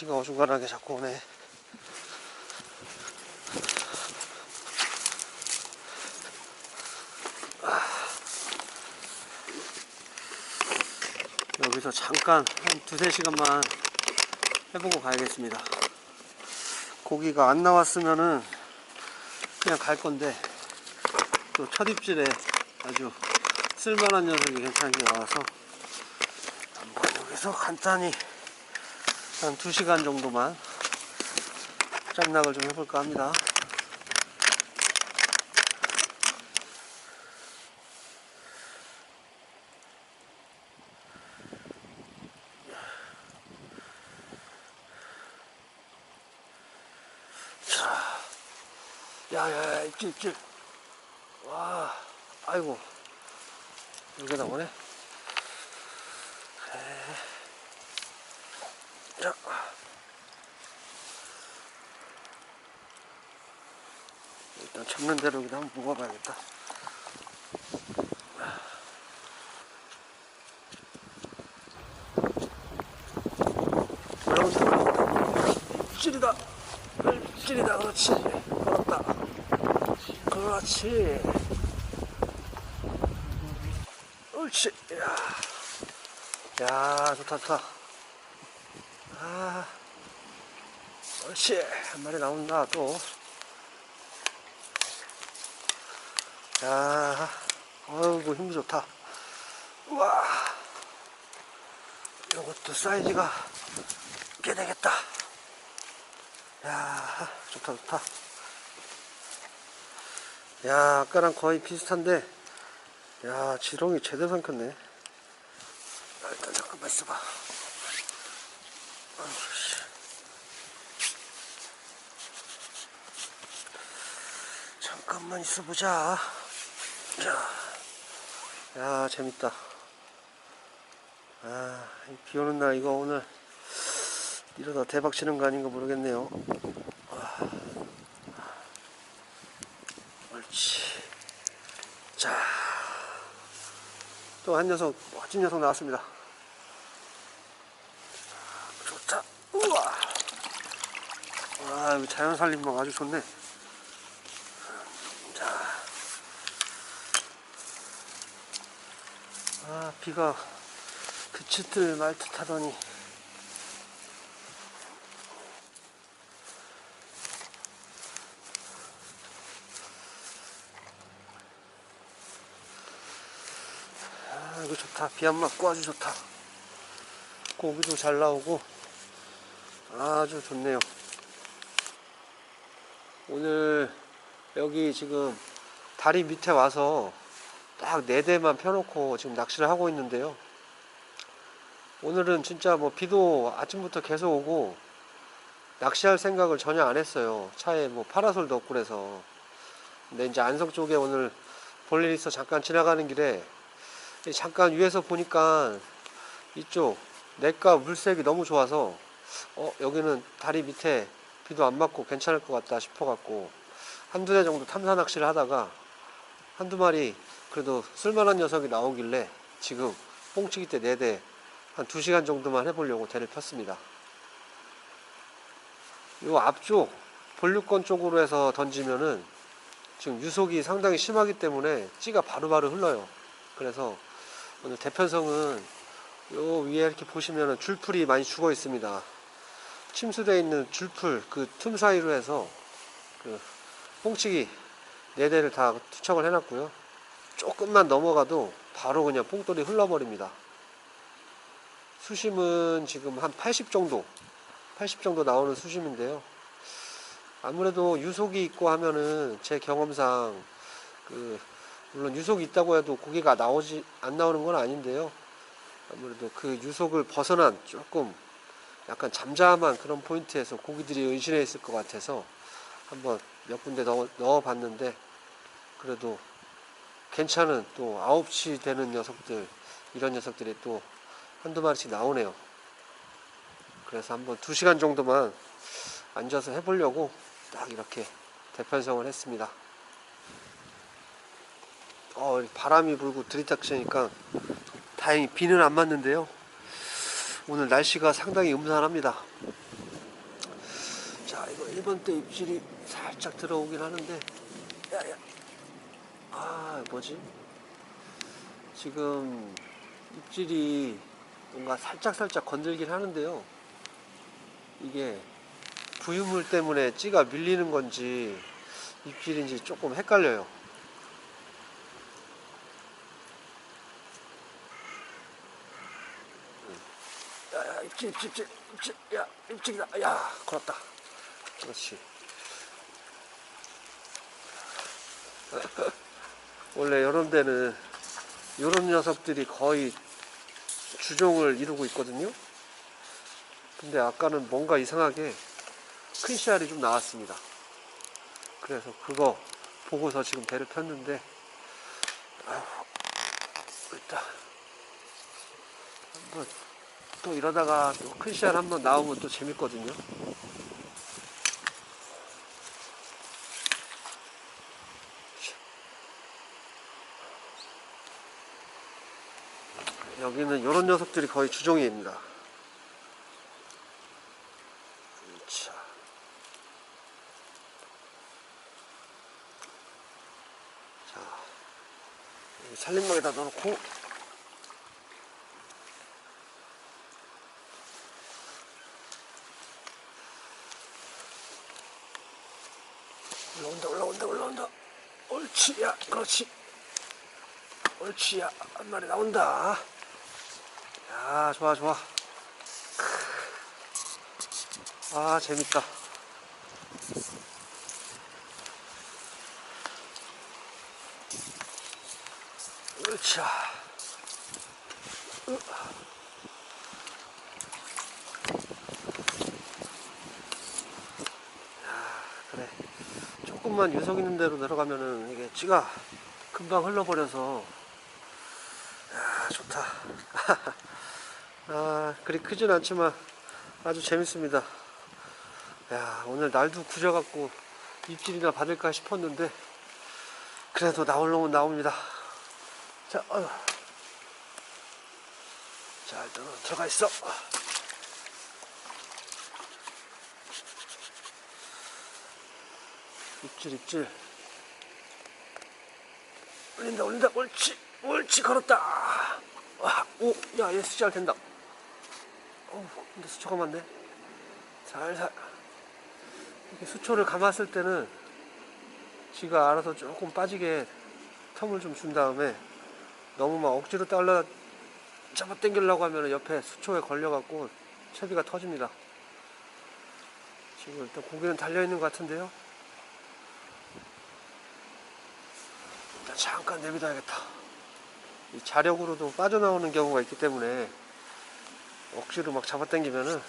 비가 어중간하게 자꾸 오네. 아. 여기서 잠깐 한 두세 시간만 해보고 가야겠습니다. 고기가 안 나왔으면은 그냥 갈 건데 또 첫 입질에 아주 쓸만한 녀석이 괜찮게 나와서 한번 여기서 간단히 한 2시간 정도만 짬낙을 좀 해볼까 합니다. 자, 야야야 입질 와 아이고 여기다 오네 자. 일단 잡는 대로 그냥 한번 먹어봐야겠다. 올라온다, 올라온다. 찔이다. 찔이다, 그렇지. 걸었다. 그렇지. 옳지. 야, 야 좋다, 좋다. 아, 옳지. 한 마리 나온다, 또. 야, 어이구, 힘이 좋다. 우와. 이것도 사이즈가 꽤 되겠다. 야, 좋다, 좋다. 야, 아까랑 거의 비슷한데, 야, 지렁이 제대로 삼켰네. 아, 일단 잠깐만 있어봐. 아이고, 씨. 잠깐만 있어 보자. 자, 야, 재밌다. 아, 이비 오는 날 이거 오늘 이러다 대박 치는 거 아닌가 모르겠네요. 아. 옳지. 자, 또 한 녀석, 멋진 녀석 나왔습니다. 좋다. 우와. 와, 이거 자연 살림막 아주 좋네. 자. 아, 비가 그치들 말 듯 하더니. 아, 이거 좋다. 비 안 맞고 아주 좋다. 고기도 잘 나오고 아주 좋네요. 오늘 여기 지금 다리 밑에 와서 딱 네 대만 펴놓고 지금 낚시를 하고 있는데요. 오늘은 진짜 뭐 비도 아침부터 계속 오고 낚시할 생각을 전혀 안 했어요. 차에 뭐 파라솔도 없고 그래서. 근데 이제 안성 쪽에 오늘 볼 일 있어 잠깐 지나가는 길에 잠깐 위에서 보니까 이쪽 냇가 물색이 너무 좋아서 어 여기는 다리 밑에 비도 안 맞고 괜찮을 것 같다 싶어 갖고 한두 대 정도 탐사 낚시를 하다가 한두 마리 그래도 쓸만한 녀석이 나오길래 지금 뽕치기 때네대한 두시간 정도만 해보려고 대를 폈습니다. 요 앞쪽 본류권 쪽으로 해서 던지면은 지금 유속이 상당히 심하기 때문에 찌가 바로바로 흘러요. 그래서 오늘 대편성은 요 위에 이렇게 보시면은 줄풀이 많이 죽어 있습니다. 침수되어 있는 줄풀 그 틈 사이로 해서 그 뽕치기 네 대를 다 투척을 해놨고요. 조금만 넘어가도 바로 그냥 뽕돌이 흘러버립니다. 수심은 지금 한 80 정도, 80 정도 나오는 수심인데요. 아무래도 유속이 있고 하면은 제 경험상 그 물론 유속이 있다고 해도 고기가 나오지 안 나오는 건 아닌데요. 아무래도 그 유속을 벗어난 조금 약간 잠잠한 그런 포인트에서 고기들이 은신해 있을 것 같아서 한번 몇 군데 넣어, 넣어 봤는데 그래도 괜찮은 또 9시 되는 녀석들 이런 녀석들이 또 한두 마리씩 나오네요. 그래서 한번 2시간 정도만 앉아서 해보려고 딱 이렇게 대편성을 했습니다. 어, 바람이 불고 들이닥치니까 다행히 비는 안 맞는데요. 오늘 날씨가 상당히 음산합니다. 자, 이거 1번 때 입질이 살짝 들어오긴 하는데, 야, 야. 아, 뭐지? 지금 입질이 뭔가 살짝살짝 건들긴 하는데요. 이게 부유물 때문에 찌가 밀리는 건지 입질인지 조금 헷갈려요. 야, 야, 입질, 입질, 입질, 입질, 야, 입질이다. 야, 걸었다. 그렇지. 원래 이런 데는 이런 녀석들이 거의 주종을 이루고 있거든요. 근데 아까는 뭔가 이상하게 큰 씨알이 좀 나왔습니다. 그래서 그거 보고서 지금 배를 폈는데, 일단 한번 또 이러다가 또 큰 씨알 한번 나오면 또 재밌거든요. 여기는 이런 녀석들이 거의 주종이입니다. 자. 살림막에다 넣어놓고. 올라온다 올라온다 올라온다. 옳지 야 그렇지. 옳지 야한 마리 나온다 야 좋아 좋아. 아 재밌다. 으차 으. 야, 그래. 조금만 유속 있는 대로 내려가면은 이게 찌가 금방 흘러버려서. 야 좋다 아 그리 크진 않지만 아주 재밌습니다. 야 오늘 날도 구져갖고 입질이나 받을까 싶었는데 그래도 나올 놈은 나옵니다. 자, 어휴. 자 일단 은 들어가 있어. 입질 입질. 올린다 올린다. 옳지 옳지. 걸었다. 와, 오, 야, 얘 수잘 된다. 어, 근데 수초가 많네. 살살. 이렇게 수초를 감았을 때는 지가 알아서 조금 빠지게 텀을 좀 준 다음에 너무 막 억지로 딸라 잡아 당기려고 하면 옆에 수초에 걸려갖고 채비가 터집니다. 지금 일단 고기는 달려있는 것 같은데요. 일단 잠깐 내비둬야겠다. 이 자력으로도 빠져나오는 경우가 있기 때문에 억지로 막 잡아당기면은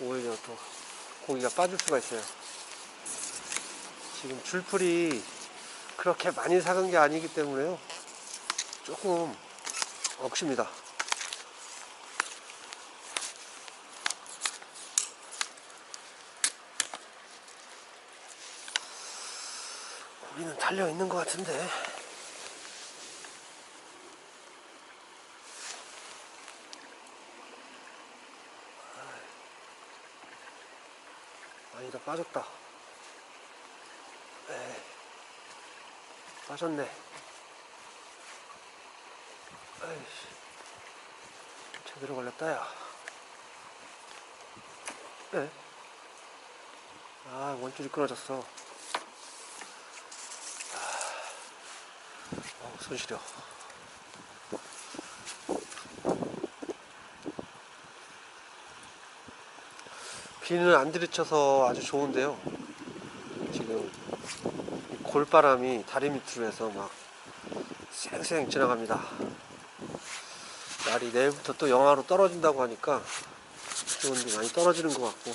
오히려 또 고기가 빠질 수가 있어요. 지금 줄풀이 그렇게 많이 사간 게 아니기 때문에요. 조금 억십니다. 고기는 달려 있는 것 같은데. 아니다 빠졌다. 에이, 빠졌네. 에이씨, 제대로 걸렸다 야. 에? 아 원줄이 끊어졌어. 어, 손 시려. 비는 안 들이쳐서 아주 좋은데요. 지금 이 골바람이 다리 밑으로 해서 막 쌩쌩 지나갑니다. 날이 내일부터 또 영하로 떨어진다고 하니까 기온도 많이 떨어지는 것 같고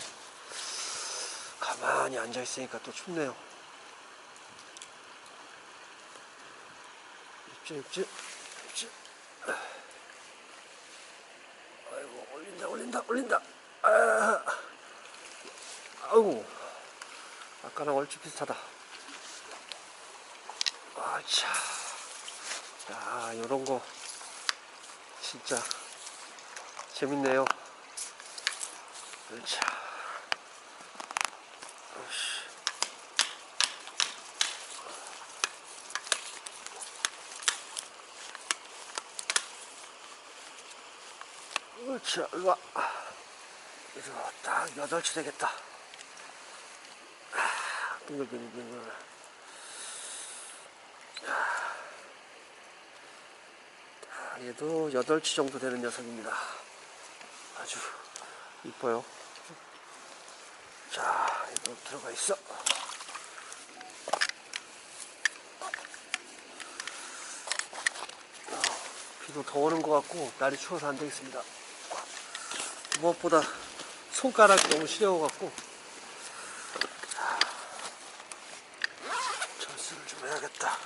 가만히 앉아 있으니까 또 춥네요. 입질 입질 입질. 아이고 올린다 올린다 올린다. 아. 아이고 아까랑 얼추 비슷하다. 아차. 야 요런 거 진짜 재밌네요. 으쌰. 으차, 일로 와. 이거 딱 여덟치 되겠다. 아, 빙글빙글빙글. 아, 얘도 여덟치 정도 되는 녀석입니다. 아주 이뻐요. 자, 이거 들어가 있어. 어, 비도 더 오는 것 같고 날이 추워서 안 되겠습니다. 무엇보다 손가락이 너무 시려워갖고 철수를 좀 해야겠다.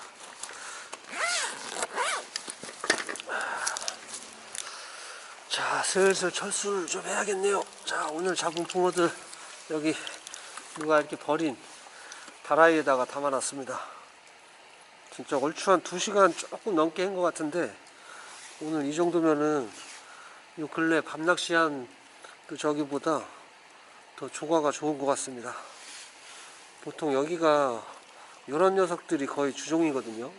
자, 슬슬 철수를 좀 해야겠네요. 자, 오늘 잡은 붕어들 여기 누가 이렇게 버린 다라이에다가 담아놨습니다. 진짜 얼추 한 2시간 조금 넘게 한 것 같은데 오늘 이 정도면은 요 근래 밤낚시한 그 저기보다 더 조과가 좋은 것 같습니다. 보통 여기가 이런 녀석들이 거의 주종이거든요.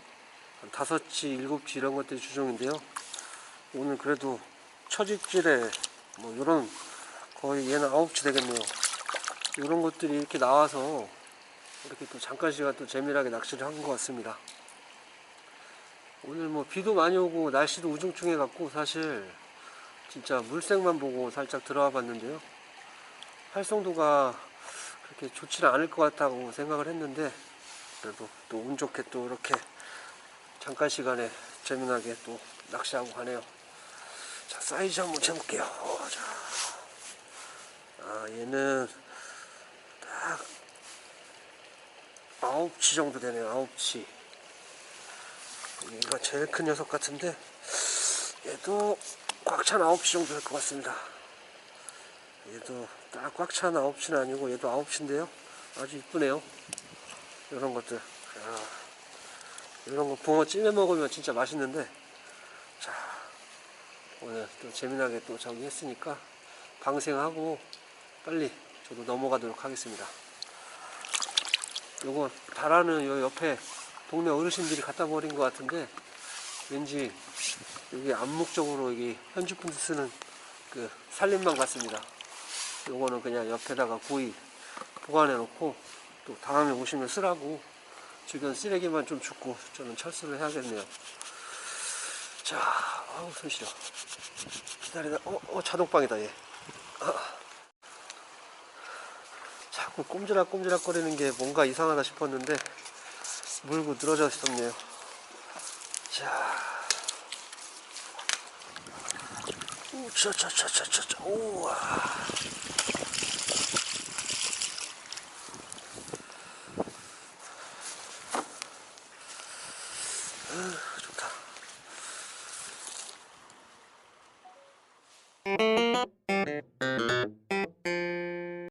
한 다섯치, 일곱치 이런 것들이 주종인데요. 오늘 그래도 처집질에 뭐 이런 거의 얘는 아홉치 되겠네요. 이런 것들이 이렇게 나와서 이렇게 또 잠깐 시간 또 재미나게 낚시를 한 것 같습니다. 오늘 뭐 비도 많이 오고 날씨도 우중충해 갖고 사실 진짜 물색만 보고 살짝 들어와 봤는데요. 활성도가 그렇게 좋지는 않을 것 같다고 생각을 했는데 그래도 또 운 좋게 또 이렇게 잠깐 시간에 재미나게 또 낚시하고 가네요. 자 사이즈 한번 재볼게요. 어, 자, 아 얘는 딱 아홉치 정도 되네요. 아홉치. 얘가 제일 큰 녀석 같은데 얘도 꽉 찬 9시 정도 될 것 같습니다. 얘도 딱 꽉 찬 9시는 아니고 얘도 9시인데요. 아주 이쁘네요. 이런 것들. 야, 이런 거 붕어 찜해 먹으면 진짜 맛있는데 자 오늘 또 재미나게 또 저기 했으니까 방생하고 빨리 저도 넘어가도록 하겠습니다. 요거 달아는 요 옆에 동네 어르신들이 갖다 버린 것 같은데 왠지 여기 암묵적으로 여기 현주분들 쓰는 그 살림망 같습니다. 요거는 그냥 옆에다가 고이 보관해 놓고 또 다음에 오시면 쓰라고 주변 쓰레기만 좀 줍고 저는 철수를 해야겠네요. 자, 아우 손 시려. 기다리다, 어, 어 자동방이다 얘. 아. 자꾸 꼼지락꼼지락 거리는 게 뭔가 이상하다 싶었는데 물고 늘어져 있었네요. 자. 우, 차차차차차, 우와.